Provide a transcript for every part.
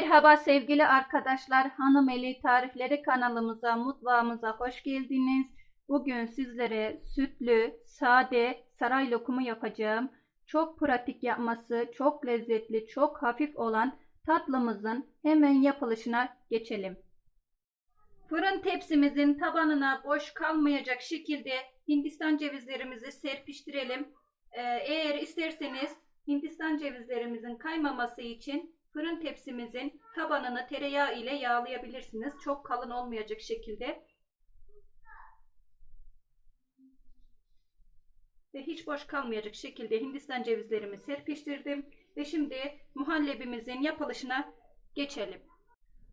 Merhaba sevgili arkadaşlar, Hanım Eli Tarifleri kanalımıza, mutfağımıza hoş geldiniz. Bugün sizlere sütlü, sade saray lokumu yapacağım. Çok pratik yapması, çok lezzetli, çok hafif olan tatlımızın hemen yapılışına geçelim. Fırın tepsimizin tabanına boş kalmayacak şekilde Hindistan cevizlerimizi serpiştirelim. Ee, eğer isterseniz Hindistan cevizlerimizin kaymaması için fırın tepsimizin tabanını tereyağı ile yağlayabilirsiniz. Çok kalın olmayacak şekilde. Ve hiç boş kalmayacak şekilde Hindistan cevizlerimi serpiştirdim. Ve şimdi muhallebimizin yapılışına geçelim.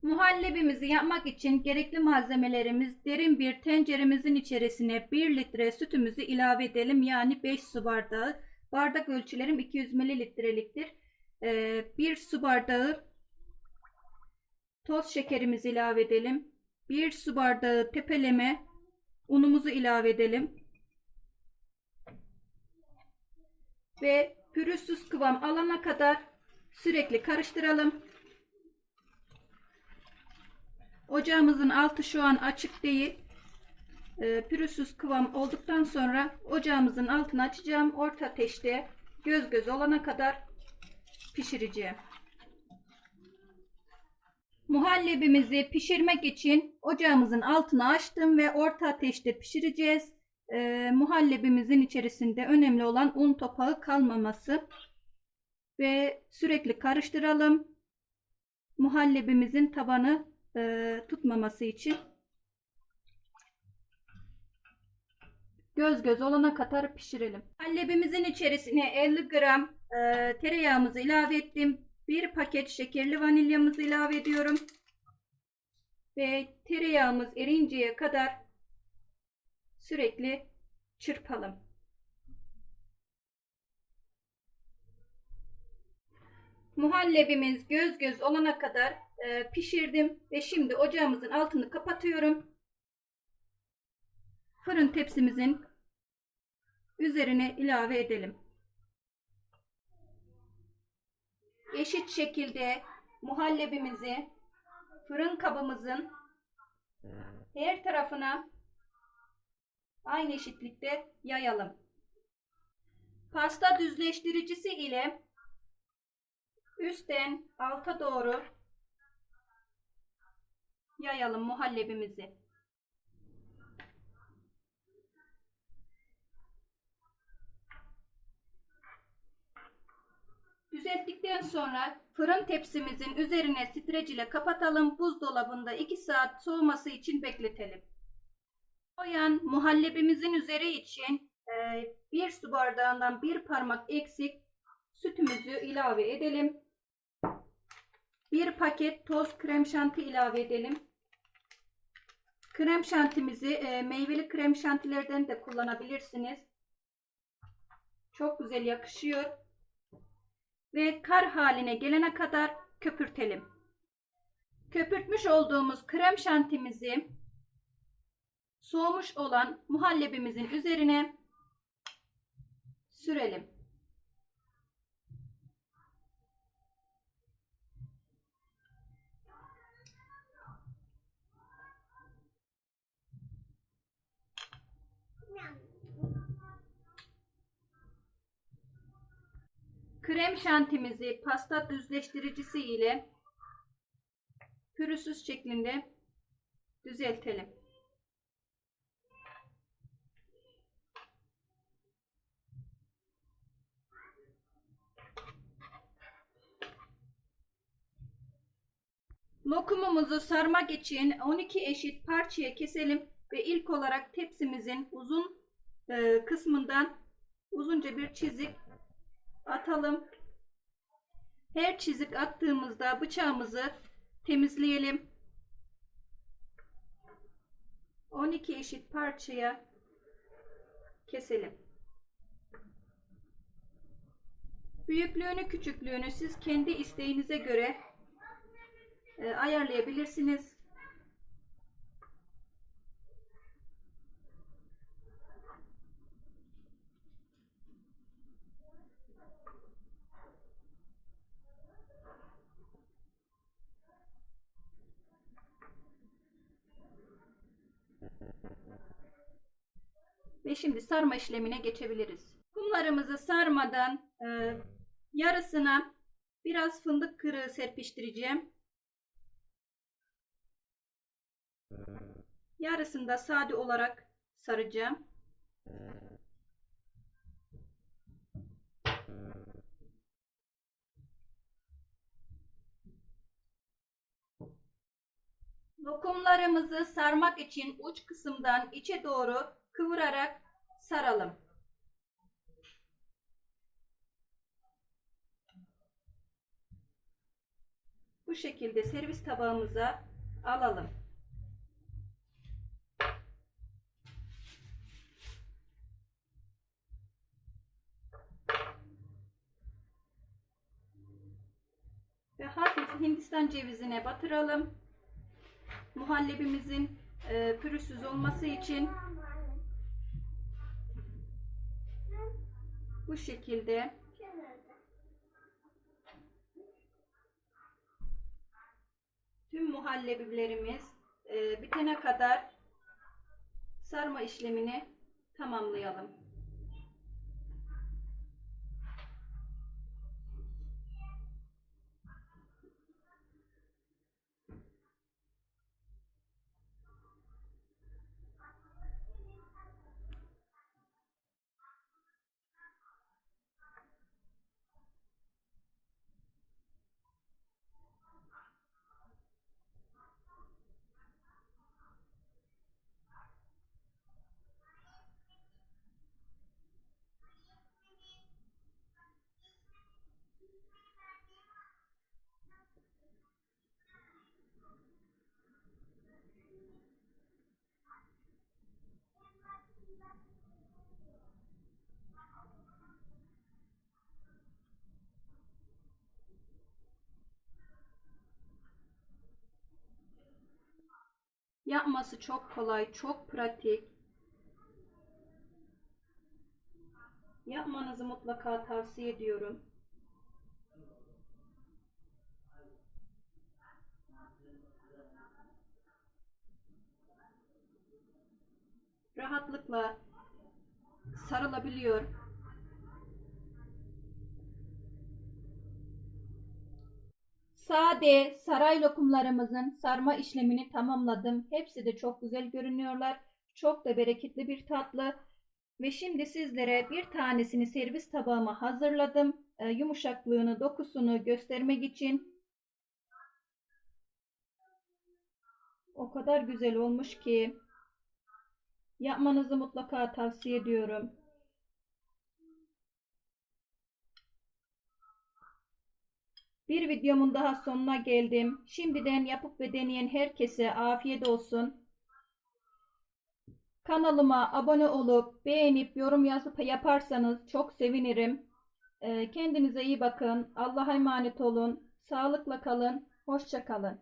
Muhallebimizi yapmak için gerekli malzemelerimiz derin bir tenceremizin içerisine 1 litre sütümüzü ilave edelim. Yani 5 su bardağı. Bardak ölçülerim 200 mililitreliktir. 1 su bardağı toz şekerimizi ilave edelim. 1 su bardağı tepeleme unumuzu ilave edelim. Ve pürüzsüz kıvam alana kadar sürekli karıştıralım. Ocağımızın altı şu an açık değil. E, pürüzsüz kıvam olduktan sonra ocağımızın altını açacağım. Orta ateşte göz göz olana kadar pişireceğim. Muhallebimizi pişirmek için ocağımızın altını açtım ve orta ateşte pişireceğiz. E, muhallebimizin içerisinde önemli olan un topağı kalmaması ve sürekli karıştıralım. Muhallebimizin tabanı e, tutmaması için göz göz olana kadar pişirelim. Muhallebimizin içerisine 50 gram e, tereyağımızı ilave ettim. Bir paket şekerli vanilyamızı ilave ediyorum. Ve tereyağımız erinceye kadar sürekli çırpalım. Muhallebimiz göz göz olana kadar e, pişirdim ve şimdi ocağımızın altını kapatıyorum. Fırın tepsimizin üzerine ilave edelim. Eşit şekilde muhallebimizi fırın kabımızın her tarafına aynı eşitlikte yayalım. Pasta düzleştiricisi ile üstten alta doğru yayalım muhallebimizi. Düzelttikten sonra fırın tepsimizin üzerine streç ile kapatalım. Buzdolabında 2 saat soğuması için bekletelim. Soğuyan muhallebimizin üzeri için e, bir su bardağından bir parmak eksik sütümüzü ilave edelim. Bir paket toz krem şanti ilave edelim. Krem şantimizi e, meyveli krem şantilerden de kullanabilirsiniz. Çok güzel yakışıyor. Ve kar haline gelene kadar köpürtelim. Köpürtmüş olduğumuz krem şantimizi soğumuş olan muhallebimizin üzerine sürelim. Krem şantimizi pasta düzleştiricisi ile pürüzsüz şeklinde düzeltelim. Lokumumuzu sarmak için 12 eşit parçaya keselim ve ilk olarak tepsimizin uzun e, kısmından uzunca bir çizik atalım. Her çizik attığımızda bıçağımızı temizleyelim. 12 eşit parçaya keselim. Büyüklüğünü küçüklüğünü siz kendi isteğinize göre e, ayarlayabilirsiniz. Ve şimdi sarma işlemine geçebiliriz. Kumlarımızı sarmadan e, yarısına biraz fındık kırığı serpiştireceğim. Yarısını da sade olarak saracağım. Lokumlarımızı sarmak için uç kısımdan içe doğru kıvırarak saralım. Bu şekilde servis tabağımıza alalım. Ve hafif Hindistan cevizine batıralım. Muhallebimizin e, pürüzsüz olması için bu şekilde tüm muhallebilerimiz e, bitene kadar sarma işlemini tamamlayalım. Yapması çok kolay, çok pratik. Yapmanızı mutlaka tavsiye ediyorum. Rahatlıkla sarılabiliyor. Sade saray lokumlarımızın sarma işlemini tamamladım. Hepsi de çok güzel görünüyorlar. Çok da bereketli bir tatlı. Ve şimdi sizlere bir tanesini servis tabağıma hazırladım. Ee, yumuşaklığını, dokusunu göstermek için. O kadar güzel olmuş ki yapmanızı mutlaka tavsiye ediyorum. Bir videomun daha sonuna geldim. Şimdiden yapıp ve deneyen herkese afiyet olsun. Kanalıma abone olup beğenip yorum yazıp yaparsanız çok sevinirim. Ee, kendinize iyi bakın. Allah'a emanet olun. Sağlıkla kalın. Hoşça kalın.